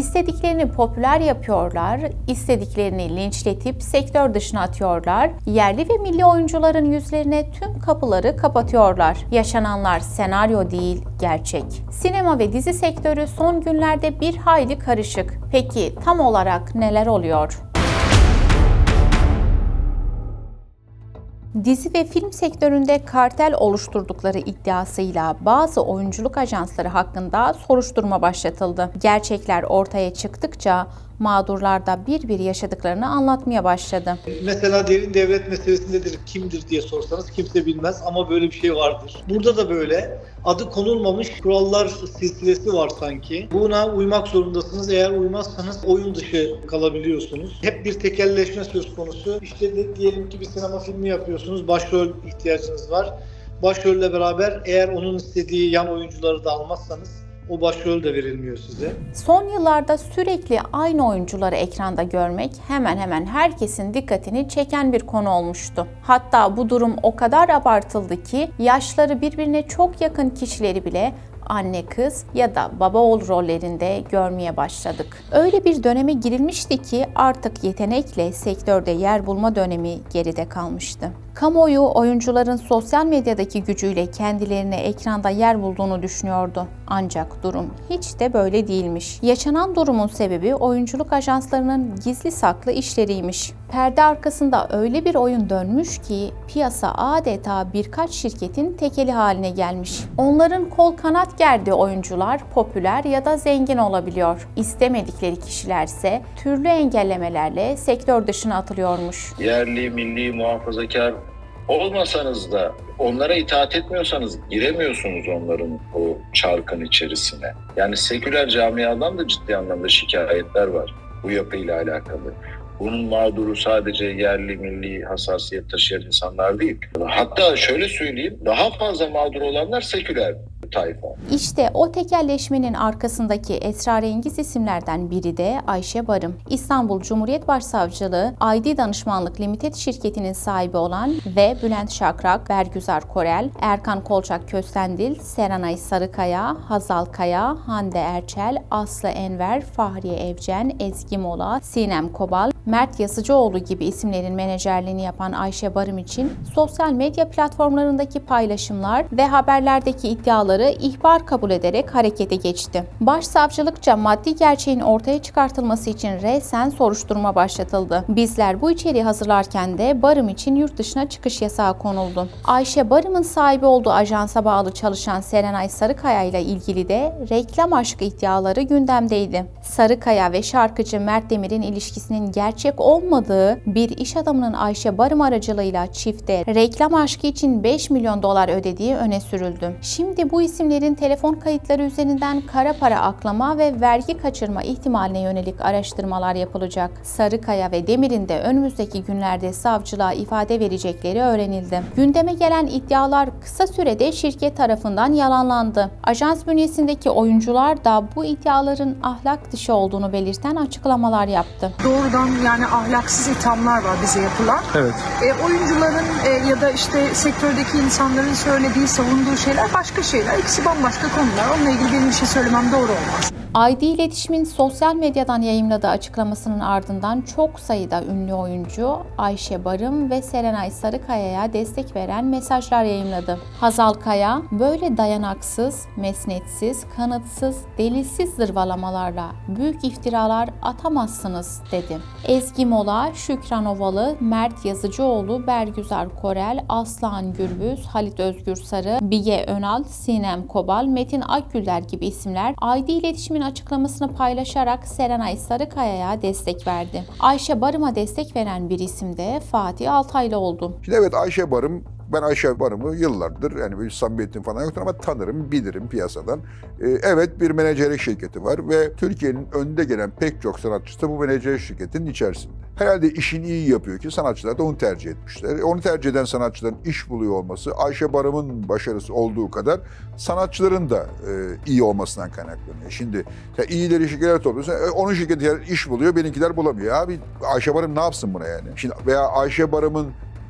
İstediklerini popüler yapıyorlar, istediklerini linçletip sektör dışına atıyorlar, yerli ve milli oyuncuların yüzlerine tüm kapıları kapatıyorlar. Yaşananlar senaryo değil, gerçek. Sinema ve dizi sektörü son günlerde bir hayli karışık. Peki tam olarak neler oluyor? Dizi ve film sektöründe kartel oluşturdukları iddiasıyla bazı oyunculuk ajansları hakkında soruşturma başlatıldı. Gerçekler ortaya çıktıkça mağdurlar da bir bir yaşadıklarını anlatmaya başladı. Mesela derin devlet meselesindedir kimdir diye sorsanız kimse bilmez ama böyle bir şey vardır. Burada da böyle adı konulmamış kurallar silsilesi var sanki. Buna uymak zorundasınız. Eğer uymazsanız oyun dışı kalabiliyorsunuz. Hep bir tekelleşme söz konusu. İşte de, diyelim ki bir sinema filmi yapıyorsunuz. Başrol ihtiyacınız var. Başrolle beraber eğer onun istediği yan oyuncuları da almazsanız o başrol de verilmiyor size. Son yıllarda sürekli aynı oyuncuları ekranda görmek hemen hemen herkesin dikkatini çeken bir konu olmuştu. Hatta bu durum o kadar abartıldı ki yaşları birbirine çok yakın kişileri bile anne kız ya da baba oğul rollerinde görmeye başladık. Öyle bir döneme girilmişti ki artık yetenekle sektörde yer bulma dönemi geride kalmıştı. Kamuoyu oyuncuların sosyal medyadaki gücüyle kendilerine ekranda yer bulduğunu düşünüyordu. Ancak durum hiç de böyle değilmiş. Yaşanan durumun sebebi oyunculuk ajanslarının gizli saklı işleriymiş. Perde arkasında öyle bir oyun dönmüş ki piyasa adeta birkaç şirketin tekeli haline gelmiş. Onların kol kanat gerdiği oyuncular popüler ya da zengin olabiliyor. İstemedikleri kişilerse türlü engellemelerle sektör dışına atılıyormuş. yerli, milli, muhafazakar olmasanız da onlara itaat etmiyorsanız giremiyorsunuz onların o çarkın içerisine. Yani seküler camiadan da ciddi anlamda şikayetler var bu yapıyla alakalı. Bunun mağduru sadece yerli, milli hassasiyet taşıyan insanlar değil. Hatta şöyle söyleyeyim, daha fazla mağdur olanlar seküler tayfa. İşte o tekelleşmenin arkasındaki esrarengiz isimlerden biri de Ayşe Barım. İstanbul Cumhuriyet Başsavcılığı ID Danışmanlık Limited şirketinin sahibi olan ve Bülent Şakrak, Bergüzar Korel, Erkan Kolçak Köstendil, Serenay Sarıkaya, Hazal Kaya, Hande Erçel, Aslı Enver, Fahriye Evcen, Ezgi Mola, Sinem Kobal, Mert Yazıcıoğlu gibi isimlerin menajerliğini yapan Ayşe Barım için sosyal medya platformlarındaki paylaşımlar ve haberlerdeki iddiaları ihbar kabul ederek harekete geçti. Başsavcılıkça maddi gerçeğin ortaya çıkartılması için resen soruşturma başlatıldı. Bizler bu içeriği hazırlarken de Barım için yurt dışına çıkış yasağı konuldu. Ayşe Barım'ın sahibi olduğu ajansa bağlı çalışan Serenay Sarıkaya ile ilgili de reklam aşkı iddiaları gündemdeydi. Sarıkaya ve şarkıcı Mert Demir'in ilişkisinin gerçek olmadığı bir iş adamının Ayşe Barım aracılığıyla çifte reklam aşkı için 5 milyon dolar ödediği öne sürüldü. Şimdi bu isimlerin telefon kayıtları üzerinden kara para aklama ve vergi kaçırma ihtimaline yönelik araştırmalar yapılacak. Sarıkaya ve Demir'in de önümüzdeki günlerde savcılığa ifade verecekleri öğrenildi. Gündeme gelen iddialar kısa sürede şirket tarafından yalanlandı. Ajans bünyesindeki oyuncular da bu iddiaların ahlak dışı olduğunu belirten açıklamalar yaptı. doğrudan yani ahlaksız ithamlar var bize yapılan. Evet. E, oyuncuların e, ya da işte sektördeki insanların söylediği, savunduğu şeyler başka şeyler. İkisi bambaşka konular. Onunla ilgili benim bir şey söylemem doğru olmaz. ID İletişim'in sosyal medyadan yayımladığı açıklamasının ardından çok sayıda ünlü oyuncu Ayşe Barım ve Serenay Sarıkaya'ya destek veren mesajlar yayımladı. Hazal Kaya, böyle dayanaksız, mesnetsiz, kanıtsız, delilsiz zırvalamalarla büyük iftiralar atamazsınız dedi. Ezgi Mola, Şükran Ovalı, Mert Yazıcıoğlu, Bergüzar Korel, Aslan Gürbüz, Halit Özgür Sarı, Bige Önal, Sinem Kobal, Metin Akgüller gibi isimler ID İletişim'in açıklamasını paylaşarak Serenay Sarıkaya'ya destek verdi. Ayşe Barım'a destek veren bir isim de Fatih Altaylı oldu. Şimdi evet Ayşe Barım, ben Ayşe Barım'ı yıllardır yani bir samimiyetim falan yoktur ama tanırım, bilirim piyasadan. Ee, evet bir menajerlik şirketi var ve Türkiye'nin önde gelen pek çok sanatçısı bu menajerlik şirketinin içerisinde. Herhalde işini iyi yapıyor ki sanatçılar da onu tercih etmişler. E, Onu tercih eden sanatçıların iş buluyor olması Ayşe Barım'ın başarısı olduğu kadar sanatçıların da e, iyi olmasından kaynaklanıyor. Şimdi ya iyileri şirketler topluyorsun, e, onun şirketi iş buluyor, benimkiler bulamıyor. Abi Ayşe Barım ne yapsın buna yani? Şimdi veya Ayşe Barım'ın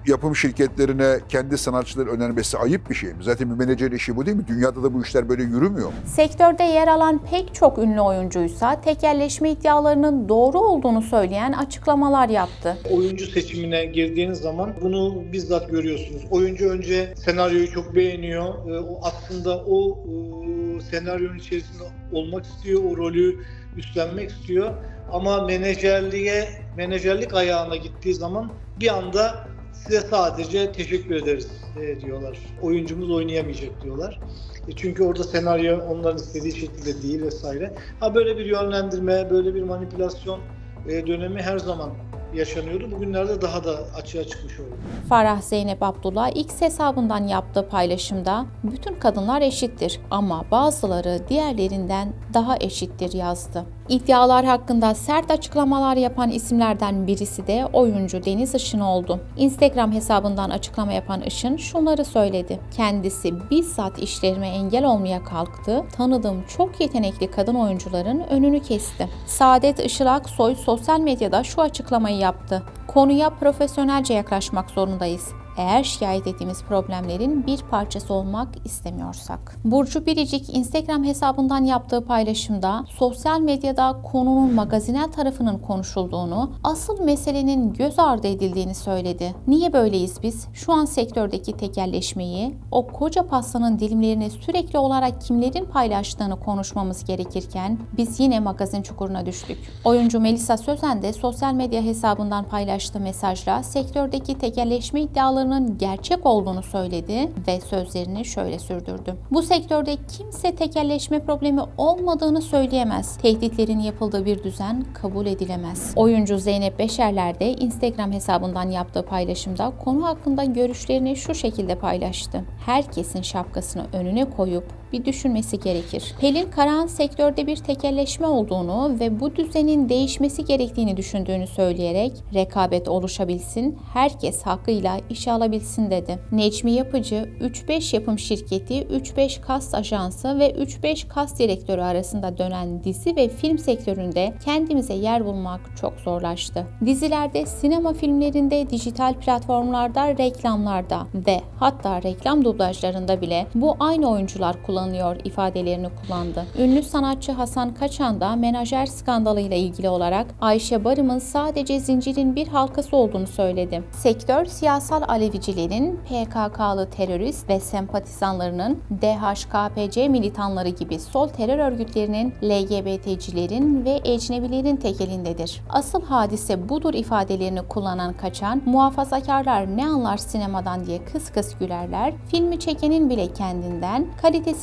yapım şirketlerine kendi sanatçıları önermesi ayıp bir şey mi? Zaten bir menajerin işi bu değil mi? Dünyada da bu işler böyle yürümüyor. Sektörde yer alan pek çok ünlü oyuncuysa tekelleşme iddialarının doğru olduğunu söyleyen açıklamalar yaptı. Oyuncu seçimine girdiğiniz zaman bunu bizzat görüyorsunuz. Oyuncu önce senaryoyu çok beğeniyor. Ee, O aslında o e, senaryonun içerisinde olmak istiyor, o rolü üstlenmek istiyor. Ama menajerliğe, menajerlik ayağına gittiği zaman bir anda size sadece teşekkür ederiz e, diyorlar. Oyuncumuz oynayamayacak diyorlar. E, Çünkü orada senaryo onların istediği şekilde değil vesaire. Ha böyle bir yönlendirme, böyle bir manipülasyon e, dönemi her zaman yaşanıyordu. Bugünlerde daha da açığa çıkmış oldu. Farah Zeynep Abdullah X hesabından yaptığı paylaşımda bütün kadınlar eşittir ama bazıları diğerlerinden daha eşittir yazdı. İddialar hakkında sert açıklamalar yapan isimlerden birisi de oyuncu Deniz Işın oldu. Instagram hesabından açıklama yapan Işın şunları söyledi. Kendisi bizzat işlerime engel olmaya kalktı. Tanıdığım çok yetenekli kadın oyuncuların önünü kesti. Saadet Işılaksoy sosyal medyada şu açıklamayı yaptı. Konuya profesyonelce yaklaşmak zorundayız. Eğer şikayet ettiğimiz problemlerin bir parçası olmak istemiyorsak. Burcu Biricik Instagram hesabından yaptığı paylaşımda sosyal medyada konunun magazinel tarafının konuşulduğunu, asıl meselenin göz ardı edildiğini söyledi. Niye böyleyiz biz? Şu an sektördeki tekelleşmeyi, o koca pastanın dilimlerini sürekli olarak kimlerin paylaştığını konuşmamız gerekirken biz yine magazin çukuruna düştük. Oyuncu Melisa Sözen de sosyal medya hesabından paylaştığı mesajla sektördeki tekelleşme iddialarının gerçek olduğunu söyledi ve sözlerini şöyle sürdürdü. Bu sektörde kimse tekelleşme problemi olmadığını söyleyemez. Tehditlerin yapıldığı bir düzen kabul edilemez. Oyuncu Zeynep Beşerler de Instagram hesabından yaptığı paylaşımda konu hakkında görüşlerini şu şekilde paylaştı. Herkesin şapkasını önüne koyup bir düşünmesi gerekir. Pelin Karahan sektörde bir tekelleşme olduğunu ve bu düzenin değişmesi gerektiğini düşündüğünü söyleyerek rekabet oluşabilsin, herkes hakkıyla işe alabilsin dedi. Necmi Yapıcı, 3-5 yapım şirketi, 3-5 kast ajansı ve 3-5 kast direktörü arasında dönen dizi ve film sektöründe kendimize yer bulmak çok zorlaştı. Dizilerde, sinema filmlerinde, dijital platformlarda, reklamlarda ve hatta reklam dublajlarında bile bu aynı oyuncular kullanılıyor ifadelerini kullandı. Ünlü sanatçı Hasan Kaçan da menajer skandalıyla ilgili olarak Ayşe Barım'ın sadece zincirin bir halkası olduğunu söyledi. Sektör siyasal Alevicilerin, PKK'lı terörist ve sempatizanlarının, DHKPC militanları gibi sol terör örgütlerinin, LGBT'cilerin ve ecnebilerin tek elindedir. Asıl hadise budur ifadelerini kullanan Kaçan, muhafazakarlar ne anlar sinemadan diye kıs kıs gülerler, filmi çekenin bile kendinden,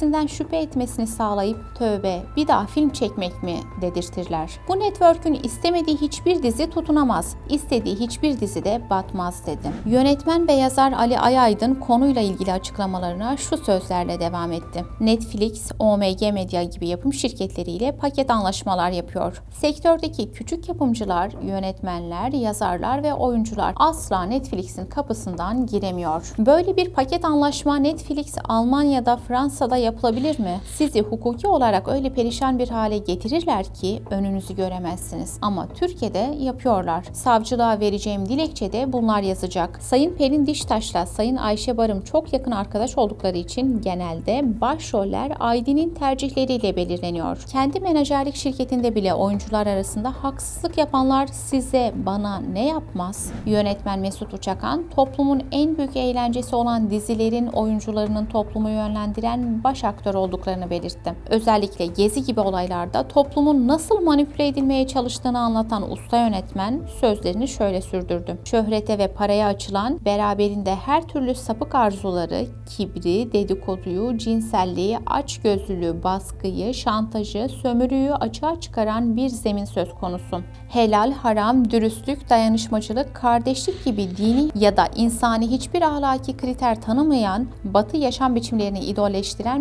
kalitesinden şüphe etmesini sağlayıp tövbe bir daha film çekmek mi dedirtirler. Bu network'ün istemediği hiçbir dizi tutunamaz, istediği hiçbir dizi de batmaz dedi. Yönetmen ve yazar Ali Ayaydın konuyla ilgili açıklamalarına şu sözlerle devam etti. Netflix, OMG Medya gibi yapım şirketleriyle paket anlaşmalar yapıyor. Sektördeki küçük yapımcılar, yönetmenler, yazarlar ve oyuncular asla Netflix'in kapısından giremiyor. Böyle bir paket anlaşma Netflix Almanya'da, Fransa'da yapılabilir mi? Sizi hukuki olarak öyle perişan bir hale getirirler ki önünüzü göremezsiniz. Ama Türkiye'de yapıyorlar. Savcılığa vereceğim dilekçede bunlar yazacak. Sayın Pelin Diştaş'la Sayın Ayşe Barım çok yakın arkadaş oldukları için genelde başroller Aydin'in tercihleriyle belirleniyor. Kendi menajerlik şirketinde bile oyuncular arasında haksızlık yapanlar size bana ne yapmaz? Yönetmen Mesut Uçakan toplumun en büyük eğlencesi olan dizilerin oyuncularının toplumu yönlendiren baş aktör olduklarını belirtti. Özellikle Gezi gibi olaylarda toplumun nasıl manipüle edilmeye çalıştığını anlatan usta yönetmen sözlerini şöyle sürdürdü. Şöhrete ve paraya açılan, beraberinde her türlü sapık arzuları, kibri, dedikoduyu, cinselliği, açgözlülüğü, baskıyı, şantajı, sömürüyü açığa çıkaran bir zemin söz konusu. Helal, haram, dürüstlük, dayanışmacılık, kardeşlik gibi dini ya da insani hiçbir ahlaki kriter tanımayan, batı yaşam biçimlerini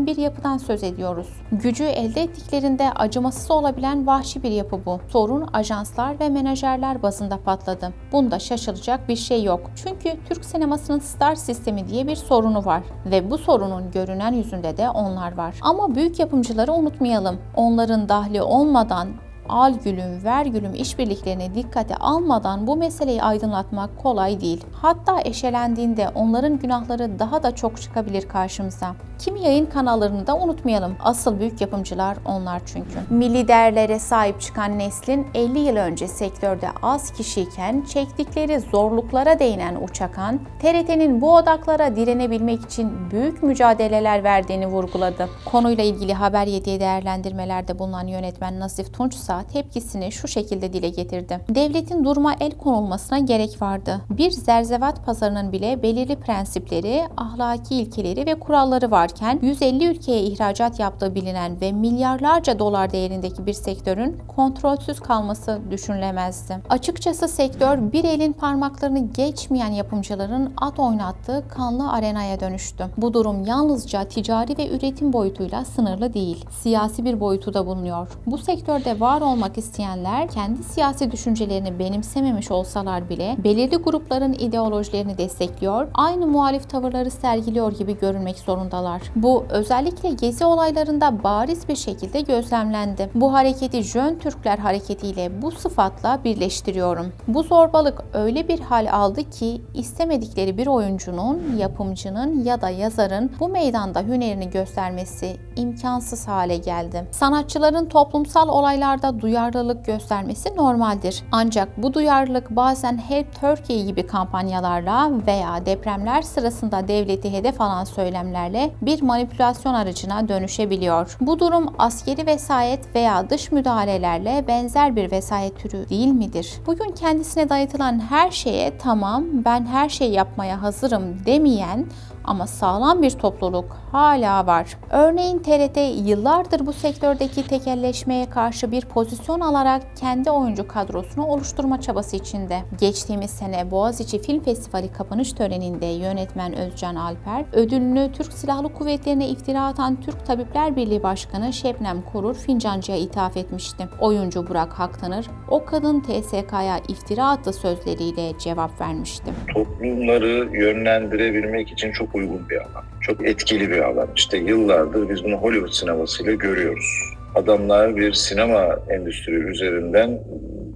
bir yapıdan söz ediyoruz. Gücü elde ettiklerinde acımasız olabilen vahşi bir yapı bu. Sorun ajanslar ve menajerler bazında patladı. Bunda şaşılacak bir şey yok. Çünkü Türk sinemasının star sistemi diye bir sorunu var ve bu sorunun görünen yüzünde de onlar var. Ama büyük yapımcıları unutmayalım. Onların dahli olmadan al gülüm ver gülüm işbirliklerini dikkate almadan bu meseleyi aydınlatmak kolay değil. Hatta eşelendiğinde onların günahları daha da çok çıkabilir karşımıza. Kimi yayın kanallarını da unutmayalım. Asıl büyük yapımcılar onlar çünkü. Milli sahip çıkan neslin 50 yıl önce sektörde az kişiyken çektikleri zorluklara değinen Uçakan, TRT'nin bu odaklara direnebilmek için büyük mücadeleler verdiğini vurguladı. Konuyla ilgili Haber 7'ye değerlendirmelerde bulunan yönetmen Nasif Tunç ise tepkisini şu şekilde dile getirdi. Devletin duruma el konulmasına gerek vardı. Bir zerzevat pazarının bile belirli prensipleri, ahlaki ilkeleri ve kuralları varken 150 ülkeye ihracat yaptığı bilinen ve milyarlarca dolar değerindeki bir sektörün kontrolsüz kalması düşünülemezdi. Açıkçası sektör bir elin parmaklarını geçmeyen yapımcıların at oynattığı kanlı arenaya dönüştü. Bu durum yalnızca ticari ve üretim boyutuyla sınırlı değil. Siyasi bir boyutu da bulunuyor. Bu sektörde var olmak isteyenler kendi siyasi düşüncelerini benimsememiş olsalar bile belirli grupların ideolojilerini destekliyor, aynı muhalif tavırları sergiliyor gibi görünmek zorundalar. Bu özellikle gezi olaylarında bariz bir şekilde gözlemlendi. Bu hareketi Jön Türkler hareketiyle bu sıfatla birleştiriyorum. Bu zorbalık öyle bir hal aldı ki istemedikleri bir oyuncunun, yapımcının ya da yazarın bu meydanda hünerini göstermesi imkansız hale geldi. Sanatçıların toplumsal olaylarda duyarlılık göstermesi normaldir. Ancak bu duyarlılık bazen Help Turkey gibi kampanyalarla veya depremler sırasında devleti hedef alan söylemlerle bir manipülasyon aracına dönüşebiliyor. Bu durum askeri vesayet veya dış müdahalelerle benzer bir vesayet türü değil midir? Bugün kendisine dayatılan her şeye tamam ben her şeyi yapmaya hazırım demeyen ama sağlam bir topluluk hala var. Örneğin TRT yıllardır bu sektördeki tekelleşmeye karşı bir pozisyon alarak kendi oyuncu kadrosunu oluşturma çabası içinde. Geçtiğimiz sene Boğaziçi Film Festivali kapanış töreninde yönetmen Özcan Alper, ödülünü Türk Silahlı Kuvvetleri'ne iftira atan Türk Tabipler Birliği Başkanı Şebnem Korur Fincancı'ya ithaf etmişti. Oyuncu Burak Haktanır, o kadın TSK'ya iftira attı sözleriyle cevap vermişti. toplumları yönlendirebilmek için çok uygun bir alan. Çok etkili bir alan. İşte yıllardır biz bunu Hollywood sinemasıyla görüyoruz. Adamlar bir sinema endüstri üzerinden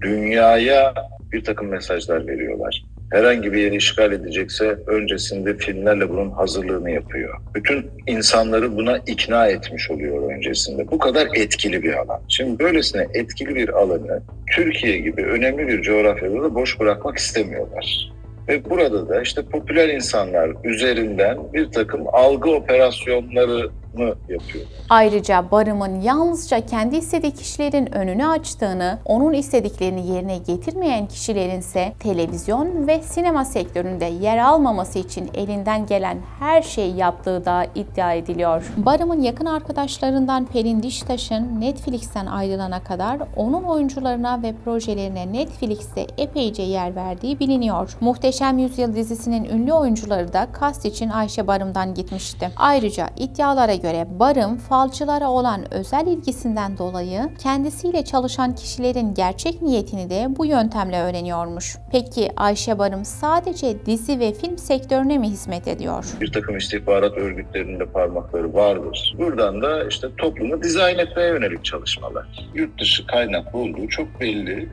dünyaya bir takım mesajlar veriyorlar. Herhangi bir yeri işgal edecekse öncesinde filmlerle bunun hazırlığını yapıyor. Bütün insanları buna ikna etmiş oluyor öncesinde. Bu kadar etkili bir alan. Şimdi böylesine etkili bir alanı Türkiye gibi önemli bir coğrafyada da boş bırakmak istemiyorlar. Ve burada da işte popüler insanlar üzerinden bir takım algı operasyonları mı yapıyor? Ayrıca barımın yalnızca kendi istediği kişilerin önünü açtığını, onun istediklerini yerine getirmeyen kişilerin ise televizyon ve sinema sektöründe yer almaması için elinden gelen her şeyi yaptığı da iddia ediliyor. Barımın yakın arkadaşlarından Pelin Diştaş'ın Netflix'ten ayrılana kadar onun oyuncularına ve projelerine Netflix'te epeyce yer verdiği biliniyor. Muhteşem Yüzyıl dizisinin ünlü oyuncuları da kast için Ayşe Barım'dan gitmişti. Ayrıca iddialara göre Barım falcılara olan özel ilgisinden dolayı kendisiyle çalışan kişilerin gerçek niyetini de bu yöntemle öğreniyormuş. Peki Ayşe Barım sadece dizi ve film sektörüne mi hizmet ediyor? Bir takım istihbarat örgütlerinde parmakları vardır. Buradan da işte toplumu dizayn etmeye yönelik çalışmalar. Yurt dışı kaynak olduğu çok belli.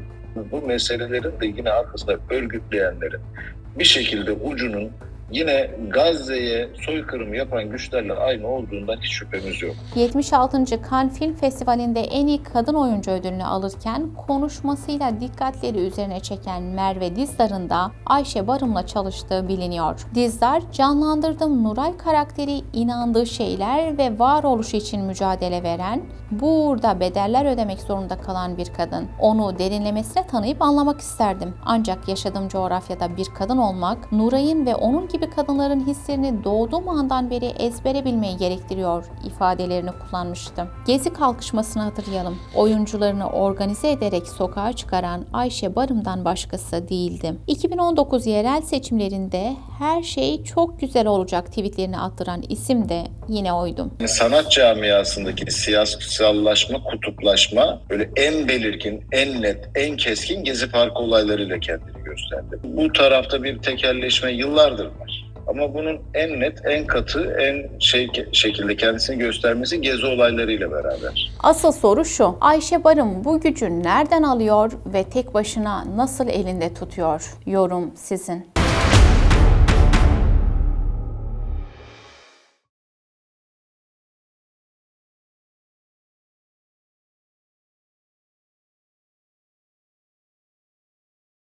Bu meselelerin de yine arkasında örgütleyenlerin bir şekilde ucunun yine Gazze'ye soykırım yapan güçlerle aynı olduğundan hiç şüphemiz yok. 76. Cannes Film Festivali'nde en iyi kadın oyuncu ödülünü alırken konuşmasıyla dikkatleri üzerine çeken Merve Dizdar'ın da Ayşe Barım'la çalıştığı biliniyor. Dizdar, canlandırdığım Nuray karakteri inandığı şeyler ve varoluşu için mücadele veren, bu uğurda bedeller ödemek zorunda kalan bir kadın. Onu derinlemesine tanıyıp anlamak isterdim. Ancak yaşadığım coğrafyada bir kadın olmak, Nuray'ın ve onun gibi kadınların hislerini doğduğum andan beri ezbere bilmeyi gerektiriyor ifadelerini kullanmıştı. Gezi kalkışmasını hatırlayalım. Oyuncularını organize ederek sokağa çıkaran Ayşe Barım'dan başkası değildi. 2019 yerel seçimlerinde her şey çok güzel olacak tweetlerini attıran isim de yine oydu. Sanat camiasındaki siyasallaşma, kutuplaşma böyle en belirgin, en net, en keskin Gezi Parkı olaylarıyla kendini gösterdi. Bu tarafta bir tekelleşme yıllardır var. Ama bunun en net, en katı, en şey şekilde kendisini göstermesi gezi olaylarıyla beraber. Asıl soru şu. Ayşe Barım bu gücü nereden alıyor ve tek başına nasıl elinde tutuyor? Yorum sizin.